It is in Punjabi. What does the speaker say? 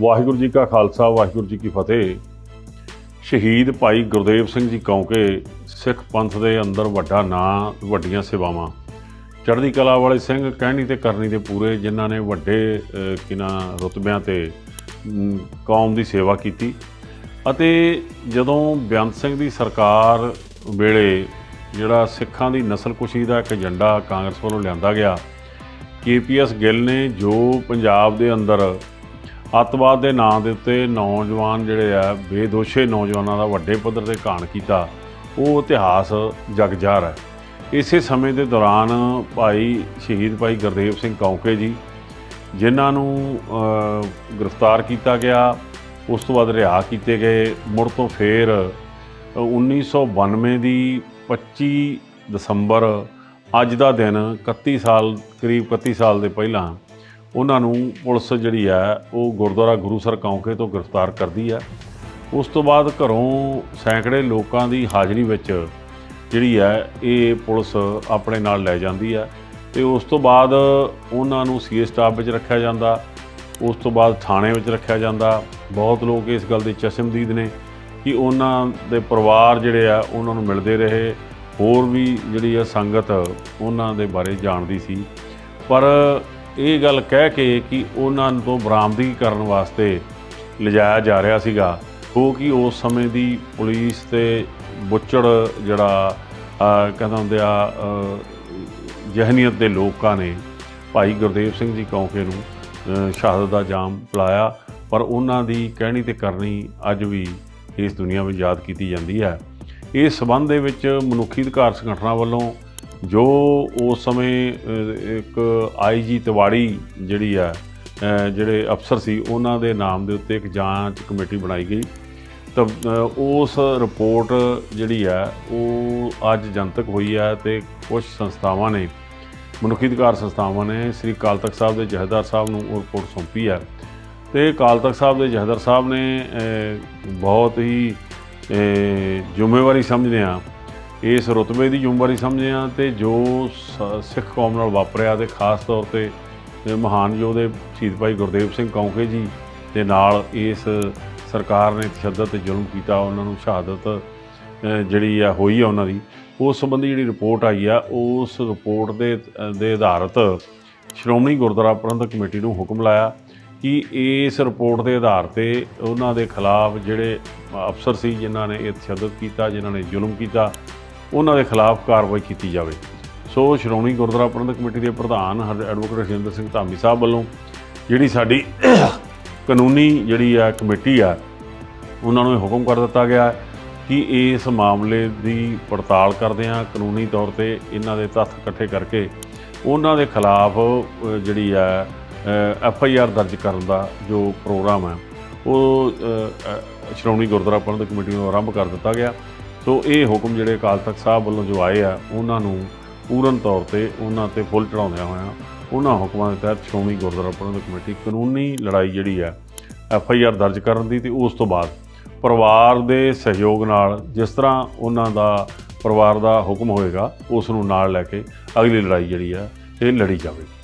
ਵਾਹਿਗੁਰੂ ਜੀ ਕਾ ਖਾਲਸਾ ਵਾਹਿਗੁਰੂ ਜੀ ਕੀ ਫਤਿਹ। ਸ਼ਹੀਦ ਭਾਈ ਗੁਰਦੇਵ ਸਿੰਘ ਜੀ ਕੌਂਕੇ ਸਿੱਖ ਪੰਥ ਦੇ ਅੰਦਰ ਵੱਡਾ ਨਾਂ ਵੱਡੀਆਂ ਸੇਵਾਵਾਂ। ਚੜ੍ਹਦੀ ਕਲਾ ਵਾਲੇ ਸਿੰਘ ਕਹਿਣੀ ਤੇ ਕਰਨੀ ਦੇ ਪੂਰੇ ਜਿਨ੍ਹਾਂ ਨੇ ਵੱਡੇ ਅਹ, ਕਿਨਾਂ ਰੁਤਬਿਆਂ ਤੇ ਕੌਮ ਦੀ ਸੇਵਾ ਕੀਤੀ। ਅਤੇ ਜਦੋਂ ਬੇਅੰਤ ਸਿੰਘ ਦੀ ਸਰਕਾਰ ਵੇਲੇ ਜਿਹੜਾ ਸਿੱਖਾਂ ਦੀ ਨਸਲਕੁਸ਼ੀ ਦਾ ਇੱਕ ਏਜੰਡਾ ਕਾਂਗਰਸ ਵੱਲੋਂ ਲਿਆਂਦਾ ਗਿਆ ਕੇਪੀਐਸ ਗਿੱਲ ਨੇ ਜੋ ਪੰਜਾਬ ਦੇ ਅੰਦਰ ਅੱਤਵਾਦ ਦੇ ਨਾਂ ਦੇ ਉੱਤੇ ਨੌਜਵਾਨ ਜਿਹੜੇ ਆ ਬੇਦੋਸ਼ੇ ਨੌਜਵਾਨਾਂ ਦਾ ਵੱਡੇ ਪੱਧਰ ਤੇ ਘਾਣ ਕੀਤਾ ਉਹ ਇਤਿਹਾਸ ਜਗਜਾਰ ਹੈ। ਇਸੇ ਸਮੇਂ ਦੇ ਦੌਰਾਨ ਭਾਈ ਸ਼ਹੀਦ ਭਾਈ ਗੁਰਦੇਵ ਸਿੰਘ ਕੌਂਕੇ ਜੀ ਜਿਨ੍ਹਾਂ ਨੂੰ ਗ੍ਰਿਫਤਾਰ ਕੀਤਾ ਗਿਆ ਉਸ ਤੋਂ ਬਾਅਦ ਰਿਹਾ ਕੀਤੇ ਗਏ ਮੁੜ ਤੋਂ ਫੇਰ ਅ, 1992 ਦੀ 25 ਦਸੰਬਰ ਅੱਜ ਦਾ ਦਿਨ 31 ਸਾਲ ਕਰੀਬ 31 ਸਾਲ ਦੇ ਪਹਿਲਾਂ ਉਹਨਾਂ ਨੂੰ ਪੁਲਿਸ ਜਿਹੜੀ ਹੈ ਉਹ ਗੁਰਦੁਆਰਾ ਗੁਰੂਸਰ ਕੌਂਕੇ ਤੋਂ ਗ੍ਰਿਫਤਾਰ ਕਰਦੀ ਹੈ ਉਸ ਤੋਂ ਬਾਅਦ ਘਰੋਂ ਸੈਂਕੜੇ ਲੋਕਾਂ ਦੀ ਹਾਜ਼ਰੀ ਵਿੱਚ ਜਿਹੜੀ ਹੈ ਇਹ ਪੁਲਿਸ ਆਪਣੇ ਨਾਲ ਲੈ ਜਾਂਦੀ ਹੈ ਤੇ ਉਸ ਤੋਂ ਬਾਅਦ ਉਹਨਾਂ ਨੂੰ ਸੀਏ ਸਟਾਫ ਵਿੱਚ ਰੱਖਿਆ ਜਾਂਦਾ, ਉਸ ਤੋਂ ਬਾਅਦ ਥਾਣੇ ਵਿੱਚ ਰੱਖਿਆ ਜਾਂਦਾ। ਬਹੁਤ ਲੋਕ ਇਸ ਗੱਲ ਦੇ ਚਸ਼ਮਦੀਦ ਨੇ ਕਿ ਉਹਨਾਂ ਦੇ ਪਰਿਵਾਰ ਜਿਹੜੇ ਆ, ਉਹਨਾਂ ਨੂੰ ਮਿਲਦੇ ਰਹੇ। ਹੋਰ ਵੀ ਜਿਹੜੀ ਆ ਸੰਗਤ ਉਹਨਾਂ ਦੇ ਬਾਰੇ ਜਾਣਦੀ ਸੀ। ਪਰ ਇਹ ਗੱਲ ਕਹਿ ਕੇ ਕਿ ਉਹਨਾਂ ਤੋਂ ਬਰਾਮਦਗੀ ਕਰਨ ਵਾਸਤੇ ਲਿਜਾਇਆ ਜਾ ਰਿਹਾ ਸੀਗਾ। ਉਹ ਕਿ ਉਸ ਸਮੇਂ ਦੀ ਪੁਲਿਸ ਤੇ ਬੁੱਚੜ ਜਿਹੜਾ ਕਹਿੰਦਾ ਹੁੰਦੇ ਆ ਅਹ, ਜਹਨੀਅਤ ਦੇ ਲੋਕਾਂ ਨੇ ਭਾਈ ਗੁਰਦੇਵ ਸਿੰਘ ਜੀ ਕੌਂਕੇ ਨੂੰ ਸ਼ਹਾਦਤ ਦਾ ਜਾਮ ਪਿਲਾਇਆ। ਪਰ ਉਹਨਾਂ ਦੀ ਕਹਿਣੀ ਤੇ ਕਰਨੀ ਅੱਜ ਵੀ ਇਸ ਦੁਨੀਆ ਵਿੱਚ ਯਾਦ ਕੀਤੀ ਜਾਂਦੀ ਹੈ। ਇਸ ਸਬੰਧ ਦੇ ਵਿੱਚ ਮਨੁੱਖੀ ਅਧਿਕਾਰ ਸੰਗਠਨਾਂ ਵੱਲੋਂ ਜੋ ਉਸ ਸਮੇਂ ਅਹ, ਇੱਕ ਆਈਜੀ ਤਿਵਾੜੀ ਜਿਹੜੀ ਆ ਜਿਹੜੇ ਅਫਸਰ ਸੀ ਉਹਨਾਂ ਦੇ ਨਾਮ ਦੇ ਉੱਤੇ ਇੱਕ ਜਾਂਚ ਕਮੇਟੀ ਬਣਾਈ ਗਈ। ਤਾਂ ਉਸ ਰਿਪੋਰਟ ਜਿਹੜੀ ਹੈ ਉਹ ਅੱਜ ਜਨਤਕ ਹੋਈ ਹੈ ਤੇ ਕੁਝ ਸੰਸਥਾਵਾਂ ਨੇ ਮਨੁੱਖੀ ਅਧਿਕਾਰ ਸੰਸਥਾਵਾਂ ਨੇ ਸ੍ਰੀ ਅਕਾਲ ਤਖਤ ਸਾਹਿਬ ਦੇ ਜਹੇਦਾਰ ਸਾਹਿਬ ਨੂੰ ਉਹ ਰਿਪੋਰਟ ਸੌਂਪੀ ਹੈ ਤੇ ਅਕਾਲ ਤਖਤ ਸਾਹਿਬ ਦੇ ਜਹੇਦਾਰ ਸਾਹਿਬ ਨੇ ਬਹੁਤ ਹੀ ਜ਼ਿੰਮੇਵਾਰੀ ਸਮਝਦੇ ਆ ਇਸ ਰੁਤਬੇ ਦੀ ਜ਼ਿੰਮੇਵਾਰੀ ਸਮਝਿਆ ਆ ਤੇ ਜੋ ਸ- ਸਿੱਖ ਕੌਮ ਨਾਲ ਵਾਪਰਿਆ ਤੇ ਖਾਸ ਤੌਰ ਤੇ ਮਹਾਨ ਯੋਧੇ ਸ਼ਹੀਦ ਭਾਈ ਗੁਰਦੇਵ ਸਿੰਘ ਕੌਂਕੇ ਜੀ ਦੇ ਨਾਲ ਇਸ ਸਰਕਾਰ ਨੇ ਤਸ਼ੱਦਦ ਤੇ ਜ਼ੁਲਮ ਕੀਤਾ, ਉਹਨਾਂ ਨੂੰ ਸ਼ਹਾਦਤ ਜਿਹੜੀ ਆ ਹੋਈ ਆ ਉਹਨਾਂ ਦੀ, ਉਸ ਸੰਬੰਧੀ ਜਿਹੜੀ ਰਿਪੋਰਟ ਆਈ ਆ, ਉਸ ਰਿਪੋਰਟ ਦੇ ਦੇ ਆਧਾਰਤ ਸ਼੍ਰੋਮਣੀ ਗੁਰਦੁਆਰਾ ਪ੍ਰਬੰਧਕ ਕਮੇਟੀ ਨੂੰ ਹੁਕਮ ਲਾਇਆ ਕਿ ਇਸ ਰਿਪੋਰਟ ਦੇ ਆਧਾਰ ਤੇ ਉਹਨਾਂ ਦੇ ਖਿਲਾਫ ਜਿਹੜੇ ਅਫਸਰ ਸੀ, ਜਿਨ੍ਹਾਂ ਨੇ ਇਹ ਤਸ਼ੱਦਦ ਕੀਤਾ, ਜਿਨ੍ਹਾਂ ਨੇ ਜ਼ੁਲਮ ਕੀਤਾ ਉਹਨਾਂ ਦੇ ਖਿਲਾਫ ਕਾਰਵਾਈ ਕੀਤੀ ਜਾਵੇ। ਸੋ ਸ਼੍ਰੋਮਣੀ ਗੁਰਦੁਆਰਾ ਪ੍ਰਬੰਧਕ ਕਮੇਟੀ ਦੇ ਪ੍ਰਧਾਨ ਹਰ- ਐਡਵੋਕੇਟ ਹਰਜਿੰਦਰ ਸਿੰਘ ਧਾਮੀ ਸਾਹਿਬ ਵੱਲੋਂ ਜਿਹੜੀ ਸਾਡੀ ਕਾਨੂੰਨੀ ਜਿਹੜੀ ਆ ਕਮੇਟੀ ਆ, ਉਹਨਾਂ ਨੂੰ ਇਹ ਹੁਕਮ ਕਰ ਦਿੱਤਾ ਗਿਆ ਕਿ ਇਸ ਮਾਮਲੇ ਦੀ ਪੜਤਾਲ ਕਰਦੇ ਆ ਕਾਨੂੰਨੀ ਤੌਰ ਤੇ ਇਹਨਾਂ ਦੇ ਤੱਥ ਇਕੱਠੇ ਕਰਕੇ ਉਹਨਾਂ ਦੇ ਖਿਲਾਫ ਜਿਹੜੀ ਆ ਐਫ ਆਈ ਆਰ ਦਰਜ ਕਰਨ ਦਾ ਜੋ ਪ੍ਰੋਗਰਾਮ ਹੈ, ਉਹ ਸ਼੍ਰੋਮਣੀ ਗੁਰਦੁਆਰਾ ਪ੍ਰਬੰਧਕ ਕਮੇਟੀ ਨੂੰ ਆਰੰਭ ਕਰ ਦਿੱਤਾ ਗਿਆ। ਸੋ ਇਹ ਹੁਕਮ ਜਿਹੜੇ ਅਕਾਲ ਤਖਤ ਸਾਹਿਬ ਵੱਲੋਂ ਜੋ ਆਏ ਆ, ਉਹਨਾਂ ਨੂੰ ਪੂਰਨ ਤੌਰ ਤੇ ਉਹਨਾਂ ਤੇ ਫੁੱਲ ਚੜਾਉਂਦਿਆਂ ਹੋਇਆਂ ਉਹਨਾਂ ਹੁਕਮਾਂ ਦੇ ਤਹਿਤ ਸ਼੍ਰੋਮਣੀ ਗੁਰਦੁਆਰਾ ਪ੍ਰਬੰਧਕ ਕਮੇਟੀ ਕਾਨੂੰਨੀ ਲੜਾਈ ਜਿਹੜੀ ਹੈ ਐਫ ਆਈ ਆਰ ਦਰਜ ਕਰਨ ਦੀ ਤੇ ਉਸ ਤੋਂ ਬਾਅਦ ਪਰਿਵਾਰ ਦੇ ਸਹਿਯੋਗ ਨਾਲ ਜਿਸ ਤਰ੍ਹਾਂ ਉਹਨਾਂ ਦਾ ਪਰਿਵਾਰ ਦਾ ਹੁਕਮ ਹੋਏਗਾ, ਉਸ ਨੂੰ ਨਾਲ ਲੈ ਕੇ ਅਗਲੀ ਲੜਾਈ ਜਿਹੜੀ ਆ, ਇਹ ਲੜੀ ਜਾਵੇਗੀ।